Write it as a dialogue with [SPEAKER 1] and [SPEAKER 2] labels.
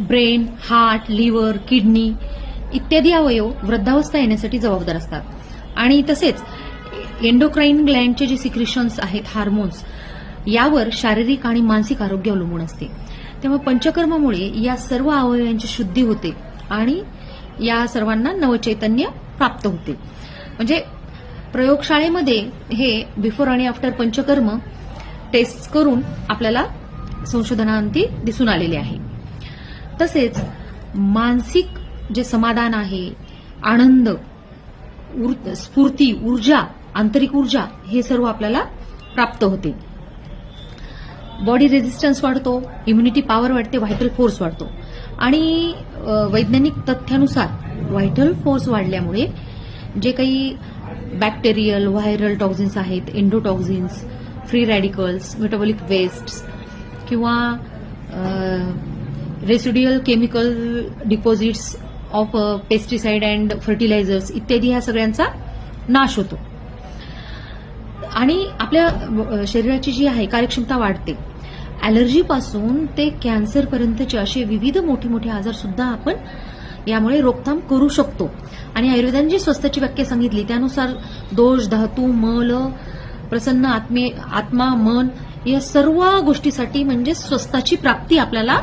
[SPEAKER 1] Brain heart liver kidney इत्यादी अवयव वृद्धावस्था येण्यासाठी जबाबदार असतात. आणि तसेच एन्डोक्राईन ग्लँडचे जे सिक्रिशन्स आहेत हार्मोन्स यावर शारीरिक आणि मानसिक आरोग्य अवलंबून असते. त्यामुळे पंचकर्मामुळे या सर्व अवयवांची शुद्धी होते आणि या सर्वांना नवचैतन्य प्राप्त होते. म्हणजे प्रयोगशाळेमध्ये हे बिफोर आणि आफ्टर पंचकर्म टेस्ट करून आपल्याला संशोधनाअंती दिसून आलेले आहे. तसेच मानसिक जे समाधान आहे आनंद उर स्फूर्ती ऊर्जा आंतरिक ऊर्जा हे सर्व आपल्याला प्राप्त होते. बॉडी रेझिस्टन्स वाढतो इम्युनिटी पॉवर वाढते व्हायटल फोर्स वाढतो. आणि वैज्ञानिक तथ्यानुसार व्हायटल फोर्स वाढल्यामुळे जे काही बॅक्टेरियल व्हायरल टॉक्झिन्स आहेत endotoxins free radicals metabolic waste किंवा residual chemical deposits of pesticide and fertilisers इत्यादी ह्या सगळ्यांचा नाश होतो. आणि आपल्या शरीराची जी आहे कार्यक्षमता वाढते. अॅलर्जीपासून ते कॅन्सरपर्यंतचे असे विविध मोठे मोठे आजार सुद्धा आपण यामुळे रोकथाम करू शकतो. आणि आयुर्वेदाने जी स्वस्ताची व्याख्या सांगितली त्यानुसार दोष धातू मल प्रसन्न आत्मे आत्मा मन या सर्व गोष्टीसाठी म्हणजे स्वस्ताची प्राप्ती आपल्याला